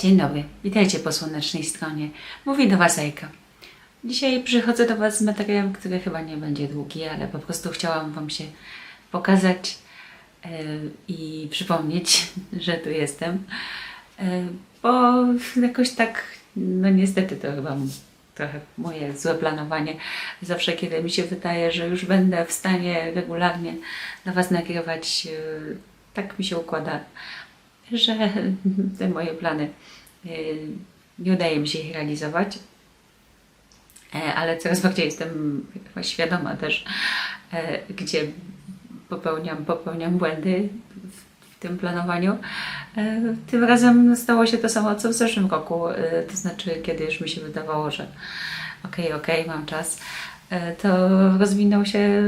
Dzień dobry, witajcie po słonecznej stronie. Mówi do Was Ejka. Dzisiaj przychodzę do Was z materiałem, który chyba nie będzie długi, ale po prostu chciałam Wam się pokazać yy, i przypomnieć, że tu jestem. Yy, bo jakoś tak, no niestety to chyba trochę moje złe planowanie. Zawsze, kiedy mi się wydaje, że już będę w stanie regularnie dla Was nagrywać, yy, tak mi się układa, że te moje plany yy, nie udaje mi się ich realizować. E, Ale coraz bardziej jestem świadoma też, e, gdzie popełniam, popełniam błędy w, tym planowaniu. E, Tym razem stało się to samo, co w zeszłym roku. E, To znaczy, kiedy już mi się wydawało, że okej, okej, mam czas, e, to rozwinął się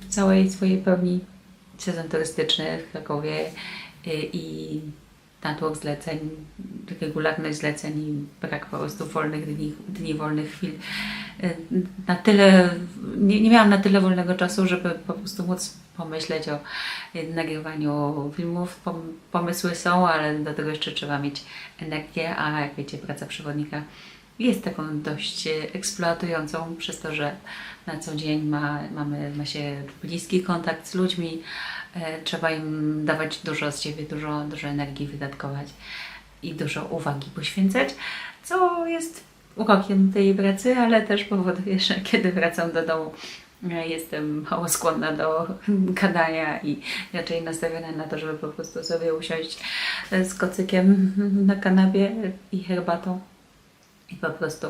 w całej swojej pełni sezon turystyczny w Krakowie i, i natłok zleceń, regularność zleceń i brak po prostu wolnych dni, dni wolnych chwil. Y, Na tyle, nie, nie miałam na tyle wolnego czasu, żeby po prostu móc pomyśleć o y, nagrywaniu filmów. Pom- Pomysły są, ale do tego jeszcze trzeba mieć energię, a jak wiecie, praca przewodnika jest taką dość y, eksploatującą przez to, że na co dzień ma, mamy, ma się bliski kontakt z ludźmi, e, trzeba im dawać dużo z siebie, dużo, dużo energii wydatkować i dużo uwagi poświęcać, co jest urokiem tej pracy, ale też powoduje, że kiedy wracam do domu, e, jestem mało skłonna do gadania i raczej nastawiona na to, żeby po prostu sobie usiąść e, z kocykiem na kanapie i herbatą i po prostu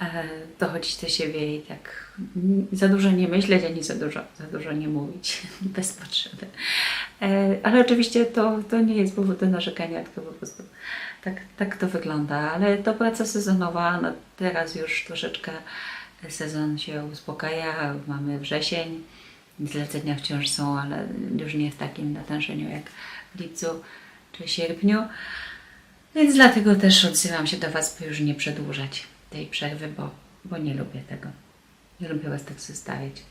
e, dochodzić do siebie i tak za dużo nie myśleć, ani za dużo, za dużo nie mówić bez potrzeby. E, ale oczywiście to, to nie jest powód do narzekania, tylko po prostu tak, tak to wygląda. Ale to praca sezonowa, no teraz już troszeczkę sezon się uspokaja, mamy wrzesień, zlecenia wciąż są, ale już nie w takim natężeniu jak w lipcu czy sierpniu. Więc dlatego też odzywam się do Was, by już nie przedłużać tej przerwy, bo, bo nie lubię tego. Nie lubię Was tak zostawiać.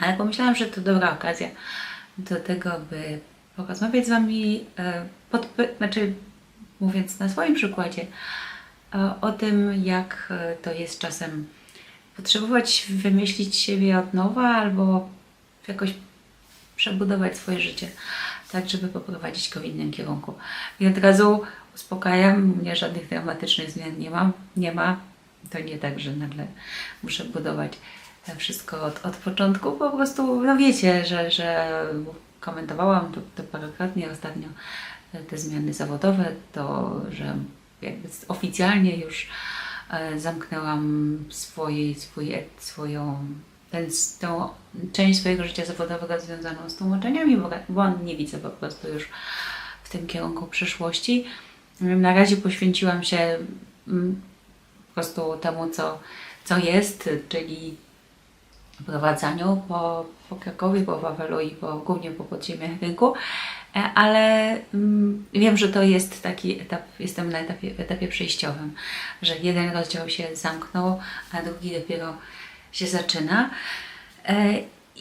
Ale pomyślałam, że to dobra okazja do tego, by porozmawiać z Wami, e, podpy- znaczy mówiąc na swoim przykładzie, e, o tym, jak e, to jest czasem potrzebować wymyślić siebie od nowa albo jakoś przebudować swoje życie, tak żeby poprowadzić go w innym kierunku. I od razu uspokajam, mnie żadnych dramatycznych zmian nie mam, nie ma. To nie tak, że nagle muszę budować wszystko od, od początku. Po prostu, no wiecie, że, że komentowałam to, to parokrotnie ostatnio e, te zmiany zawodowe, to, że jakby oficjalnie już e, zamknęłam swojej, swój, et- swoją ten, tą część swojego życia zawodowego związaną z tłumaczeniami, bo, bo nie widzę po prostu już w tym kierunku przyszłości. Na razie poświęciłam się mm, po prostu temu, co, co jest, czyli prowadzaniu po, po Krakowie, po Wawelu i po, głównie po podziemiach rynku, E, ale mm, wiem, że to jest taki etap, jestem na etapie, etapie przejściowym, że jeden rozdział się zamknął, a drugi dopiero się zaczyna. E,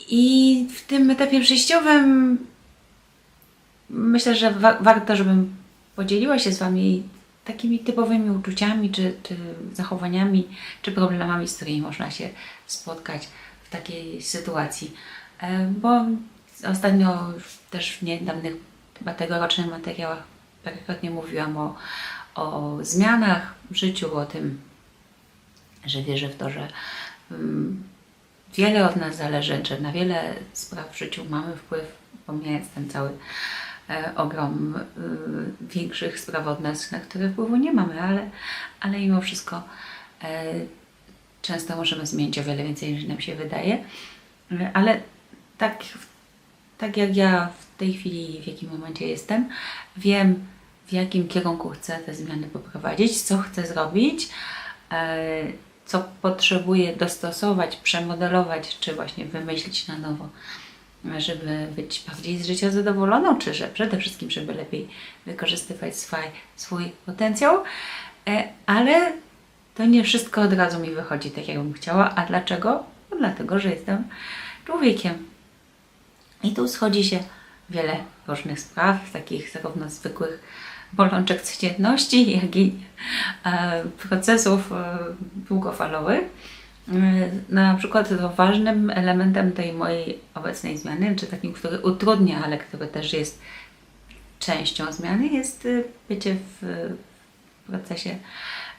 I w tym etapie przejściowym myślę, że wa- warto, żebym podzieliła się z Wami takimi typowymi uczuciami, czy, czy zachowaniami, czy problemami, z którymi można się spotkać w takiej sytuacji. E, Bo ostatnio też w niedawnych, tegorocznych materiałach parokrotnie mówiłam o, o zmianach w życiu, o tym, że wierzę w to, że mm, wiele od nas zależy, że na wiele spraw w życiu mamy wpływ, pomijając ten cały ogrom y, większych spraw od nas, na które wpływu nie mamy, ale, ale mimo wszystko e, często możemy zmienić o wiele więcej niż nam się wydaje. E, Ale tak, tak jak ja w tej chwili, w jakim momencie jestem, wiem w jakim kierunku chcę te zmiany poprowadzić, co chcę zrobić, e, co potrzebuję dostosować, przemodelować, czy właśnie wymyślić na nowo, żeby być bardziej z życia zadowoloną, czy że przede wszystkim, żeby lepiej wykorzystywać swój, swój potencjał. E, Ale to nie wszystko od razu mi wychodzi tak, jakbym chciała. A dlaczego? No dlatego, że jestem człowiekiem. I tu schodzi się wiele różnych spraw, takich zarówno zwykłych bolączek codzienności, jak i e, procesów e, długofalowych. E, Na przykład to ważnym elementem tej mojej obecnej zmiany, czy takim, który utrudnia, ale który też jest częścią zmiany, jest bycie w procesie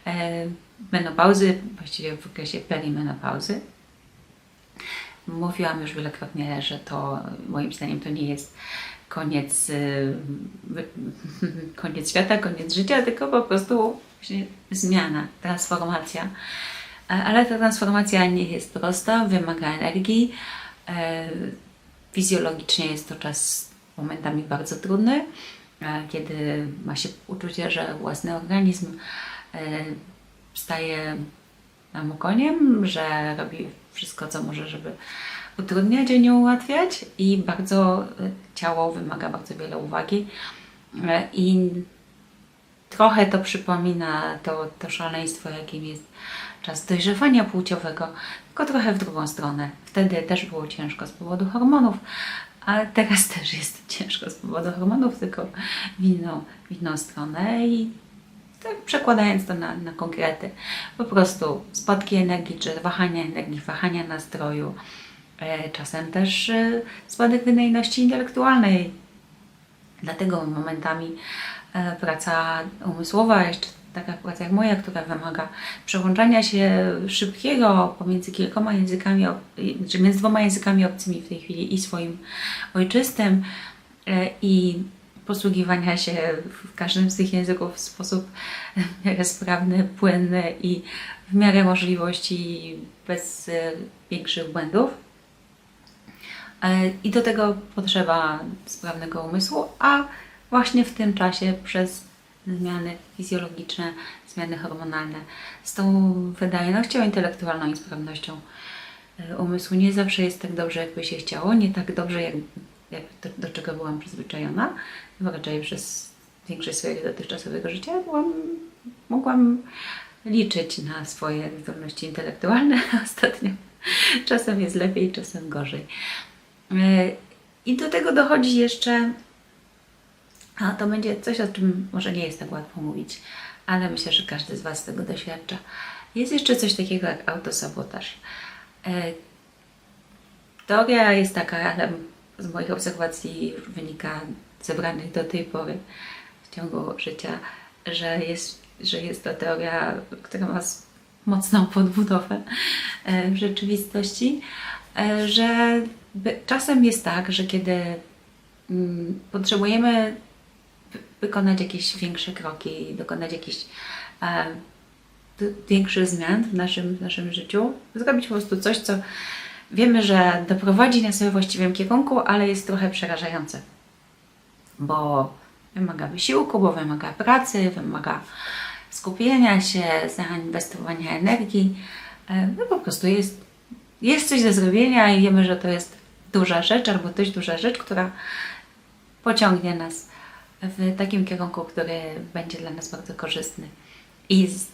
e, menopauzy, właściwie w okresie perimenopauzy. Mówiłam już wielokrotnie, że to moim zdaniem to nie jest koniec, y, koniec świata, koniec życia, tylko po prostu zmiana, transformacja. E, Ale ta transformacja nie jest prosta, wymaga energii. E, Fizjologicznie jest to czas momentami bardzo trudny, e, kiedy ma się uczucie, że własny organizm staje nam okoniem, że robi wszystko, co może, żeby utrudniać, a nie ułatwiać i bardzo ciało wymaga bardzo wiele uwagi i trochę to przypomina to, to szaleństwo, jakim jest czas dojrzewania płciowego, tylko trochę w drugą stronę. Wtedy też było ciężko z powodu hormonów, a teraz też jest ciężko z powodu hormonów, tylko w inną, w inną stronę i tak przekładając to na, na konkrety, po prostu spadki energii, czy wahania energii, wahania nastroju, e, czasem też e, spadek wydajności intelektualnej. Dlatego momentami praca umysłowa, jeszcze taka praca jak moja, która wymaga przełączania się szybkiego pomiędzy kilkoma językami, czy między dwoma językami obcymi w tej chwili i swoim ojczystym e, i posługiwania się w każdym z tych języków w sposób w miarę sprawny, płynny i w miarę możliwości bez e, większych błędów. E, I do tego potrzeba sprawnego umysłu, a właśnie w tym czasie przez zmiany fizjologiczne, zmiany hormonalne, z tą wydajnością intelektualną i sprawnością e, umysłu nie zawsze jest tak dobrze, jakby się chciało, nie tak dobrze, jak, jak do, do czego byłam przyzwyczajona. Chyba raczej przez większość swojego dotychczasowego życia byłam, mogłam liczyć na swoje zdolności intelektualne, ostatnio czasem jest lepiej, czasem gorzej. E, I do tego dochodzi jeszcze, a to będzie coś, o czym może nie jest tak łatwo mówić, ale myślę, że każdy z Was tego doświadcza. Jest jeszcze coś takiego jak autosabotaż. E, Teoria jest taka, ale z moich obserwacji wynika zebranych do tej pory w ciągu życia, że jest, że jest to teoria, która ma mocną podbudowę e, w rzeczywistości, e, że czasem jest tak, że kiedy mm, potrzebujemy wykonać jakieś większe kroki, dokonać jakichś e, większych zmian w naszym, w naszym życiu, zrobić po prostu coś, co wiemy, że doprowadzi nas we właściwym kierunku, ale jest trochę przerażające, bo wymaga wysiłku, bo wymaga pracy, wymaga skupienia się, zainwestowania energii. E, No po prostu jest, jest coś do zrobienia i wiemy, że to jest duża rzecz albo dość duża rzecz, która pociągnie nas w takim kierunku, który będzie dla nas bardzo korzystny. I z,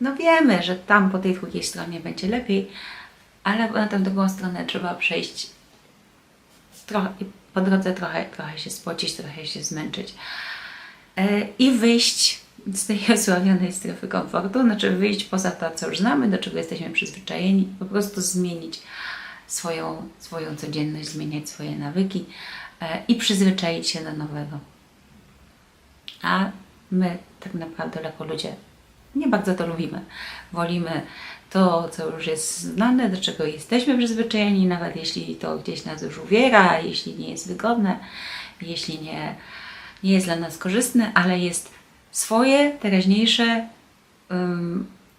no wiemy, że tam po tej drugiej stronie będzie lepiej, ale na tę drugą stronę trzeba przejść trochę, po drodze trochę, trochę się spocić, trochę się zmęczyć e, i wyjść z tej osłabionej strefy komfortu, znaczy wyjść poza to, co już znamy, do czego jesteśmy przyzwyczajeni, po prostu zmienić swoją, swoją codzienność, zmieniać swoje nawyki e, i przyzwyczaić się do nowego. A my tak naprawdę jako ludzie nie bardzo to lubimy. Wolimy to, co już jest znane, do czego jesteśmy przyzwyczajeni, nawet jeśli to gdzieś nas już uwiera, jeśli nie jest wygodne, jeśli nie, nie jest dla nas korzystne, ale jest swoje, teraźniejsze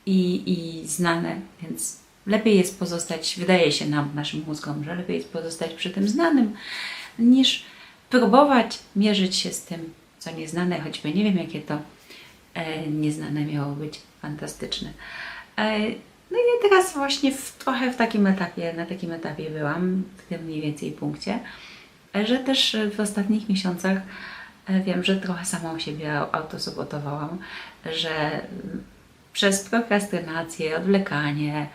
i, i znane, więc lepiej jest pozostać, wydaje się nam, naszym mózgom, że lepiej jest pozostać przy tym znanym, niż próbować mierzyć się z tym, co nieznane, choćby nie wiem, jakie to e, nieznane miało być fantastyczne. E, no i teraz właśnie w, trochę w takim etapie, na takim etapie byłam, w tym mniej więcej punkcie, e, że też w ostatnich miesiącach e, wiem, że trochę samą siebie autosabotowałam, że mm, przez prokrastynację, odwlekanie,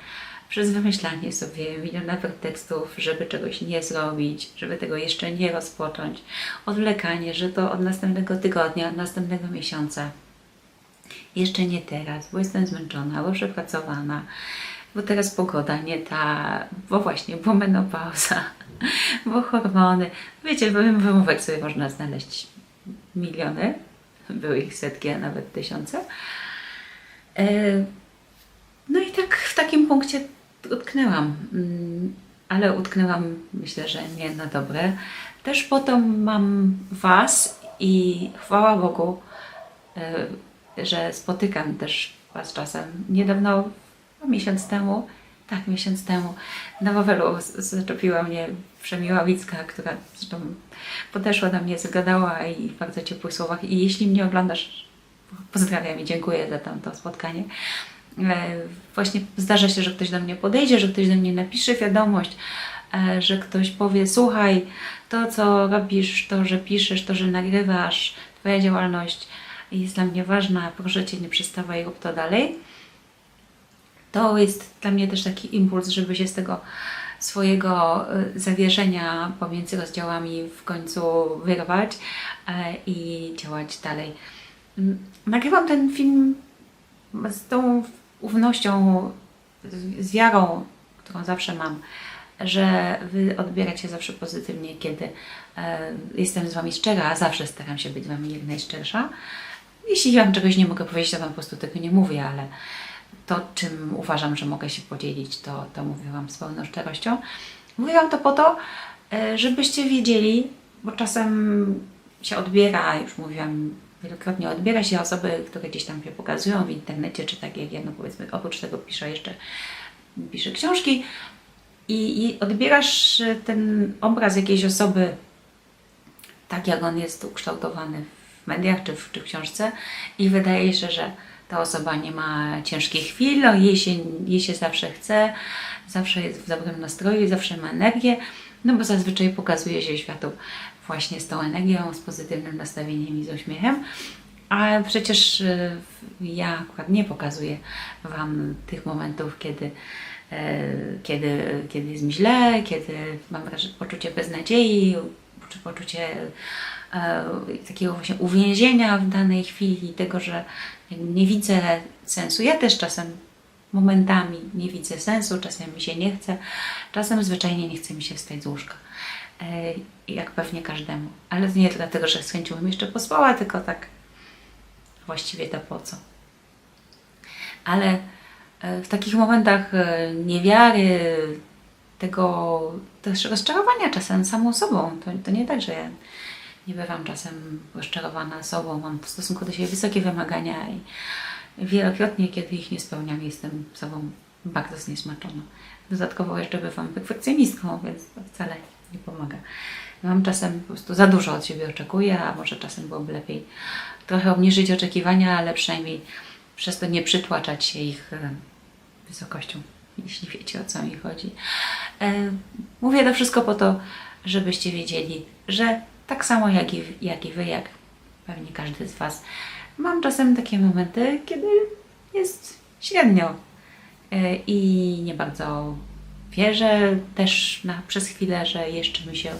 przez wymyślanie sobie miliona pretekstów, żeby czegoś nie zrobić, żeby tego jeszcze nie rozpocząć, odwlekanie, że to od następnego tygodnia, od następnego miesiąca. Jeszcze nie teraz, bo jestem zmęczona, bo przepracowana, bo teraz pogoda nie ta, bo właśnie, bo menopauza, bo hormony. Wiecie, wymówek sobie można znaleźć miliony, były ich setki, a nawet tysiące. E, No i tak w takim punkcie utknęłam, Mm, ale utknęłam myślę, że nie na dobre. Też potem mam Was i chwała Bogu, e, że spotykam też Was czasem. Niedawno, no, miesiąc temu, tak, miesiąc temu, na Wawelu zaczepiła mnie Przemiła Wicka, która zresztą podeszła do mnie, zagadała i w bardzo ciepłych słowach. I jeśli mnie oglądasz, pozdrawiam i dziękuję za tamto spotkanie. E, Właśnie zdarza się, że ktoś do mnie podejdzie, że ktoś do mnie napisze wiadomość, e, że ktoś powie: Słuchaj, to co robisz, to, że piszesz, to, że nagrywasz, Twoja działalność jest dla mnie ważna, proszę Cię, nie przestawaj, rób to dalej. To jest dla mnie też taki impuls, żeby się z tego swojego e, zawieszenia pomiędzy rozdziałami w końcu wyrwać i działać dalej. Nagrywam ten film z tą ufnością, z- wiarą, którą zawsze mam, że Wy odbieracie zawsze pozytywnie, kiedy e, jestem z Wami szczera, a zawsze staram się być Wami jak najszczersza. Jeśli Wam czegoś nie mogę powiedzieć, to Wam po prostu tego nie mówię, ale to, czym uważam, że mogę się podzielić, to, to mówię Wam z pełną szczerością. Mówię Wam to po to, e, żebyście wiedzieli, bo czasem się odbiera, już mówiłam wielokrotnie, odbiera się osoby, które gdzieś tam się pokazują w internecie, czy tak jak ja, no powiedzmy, oprócz tego piszę jeszcze, piszę książki. I, i odbierasz e, ten obraz jakiejś osoby tak, jak on jest ukształtowany w mediach czy w, czy w książce. I wydaje się, że ta osoba nie ma ciężkich chwil, no, jej, się, jej się zawsze chce, zawsze jest w dobrym nastroju, zawsze ma energię, no bo zazwyczaj pokazuje się światu właśnie z tą energią, z pozytywnym nastawieniem i z uśmiechem. A przecież e, ja akurat nie pokazuję Wam tych momentów, kiedy, e, kiedy, kiedy jest mi źle, kiedy mam poczucie beznadziei, czy poczucie e, takiego właśnie uwięzienia w danej chwili, tego, że nie widzę sensu. Ja też czasem momentami nie widzę sensu, czasem mi się nie chce, czasem zwyczajnie nie chce mi się wstać z łóżka. E, Jak pewnie każdemu. Ale nie dlatego, że z chęcią bym jeszcze pospała, tylko tak właściwie to po co. Ale e, w takich momentach e, niewiary, tego też rozczarowania czasem samą sobą, to, to nie tak, że ja nie bywam czasem rozczarowana sobą, mam w stosunku do siebie wysokie wymagania i wielokrotnie, kiedy ich nie spełniam, jestem sobą bardzo zniesmaczona. Dodatkowo jeszcze bywam perfekcjonistką, więc to wcale nie pomaga. Mam czasem po prostu za dużo od siebie oczekuję, a może czasem byłoby lepiej trochę obniżyć oczekiwania, ale przynajmniej przez to nie przytłaczać się ich e, wysokością, jeśli wiecie o co mi chodzi. E, Mówię to wszystko po to, żebyście wiedzieli, że tak samo jak i, jak i Wy, jak pewnie każdy z Was, mam czasem takie momenty, kiedy jest średnio e, i nie bardzo wierzę też na, przez chwilę, że jeszcze mi się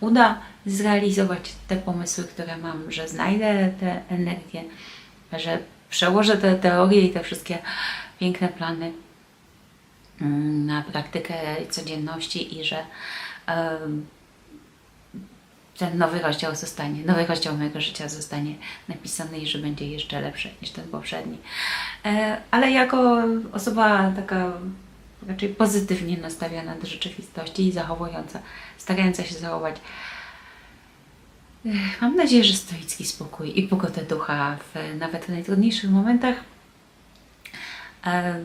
uda zrealizować te pomysły, które mam, że znajdę tę energię, że przełożę te teorie i te wszystkie piękne plany mm, na praktykę codzienności i że ten nowy rozdział zostanie, nowy rozdział mojego życia zostanie napisany i że będzie jeszcze lepszy niż ten poprzedni. E, Ale jako osoba taka raczej pozytywnie nastawiona do rzeczywistości i zachowująca, starająca się zachować Ech, Mam nadzieję, że stoicki spokój i pogodę ducha w nawet w najtrudniejszych momentach. E,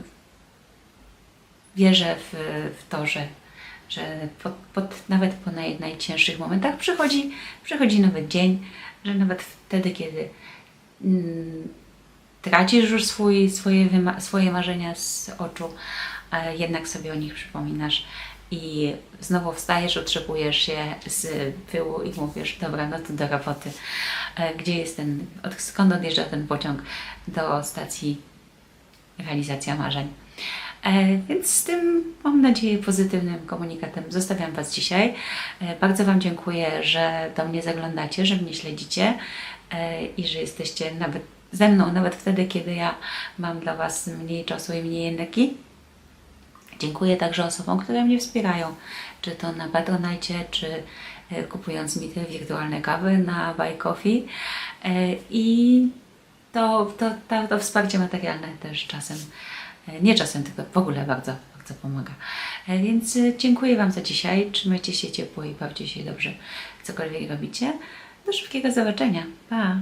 Wierzę w, w to, że, że pod, pod, nawet po naj, najcięższych momentach przychodzi, przychodzi nowy dzień, że nawet wtedy, kiedy mm, tracisz już swój, swoje, swoje marzenia z oczu, e, jednak sobie o nich przypominasz i znowu wstajesz, otrzepujesz się z pyłu i mówisz, dobra, no to do roboty. E, Gdzie jest ten, od, skąd odjeżdża ten pociąg do stacji realizacja marzeń? E, Więc z tym, mam nadzieję, pozytywnym komunikatem zostawiam Was dzisiaj. E, Bardzo Wam dziękuję, że do mnie zaglądacie, że mnie śledzicie e, i że jesteście nawet ze mną, nawet wtedy, kiedy ja mam dla Was mniej czasu i mniej energii. Dziękuję także osobom, które mnie wspierają, czy to na Patronite, czy kupując mi te wirtualne kawy na Buy Coffee. I to, to, to, to wsparcie materialne też czasem, nie czasem, tylko w ogóle bardzo, bardzo pomaga. E, Więc e, dziękuję Wam za dzisiaj. Trzymajcie się ciepło i bawcie się dobrze, cokolwiek robicie. Do szybkiego zobaczenia. Pa!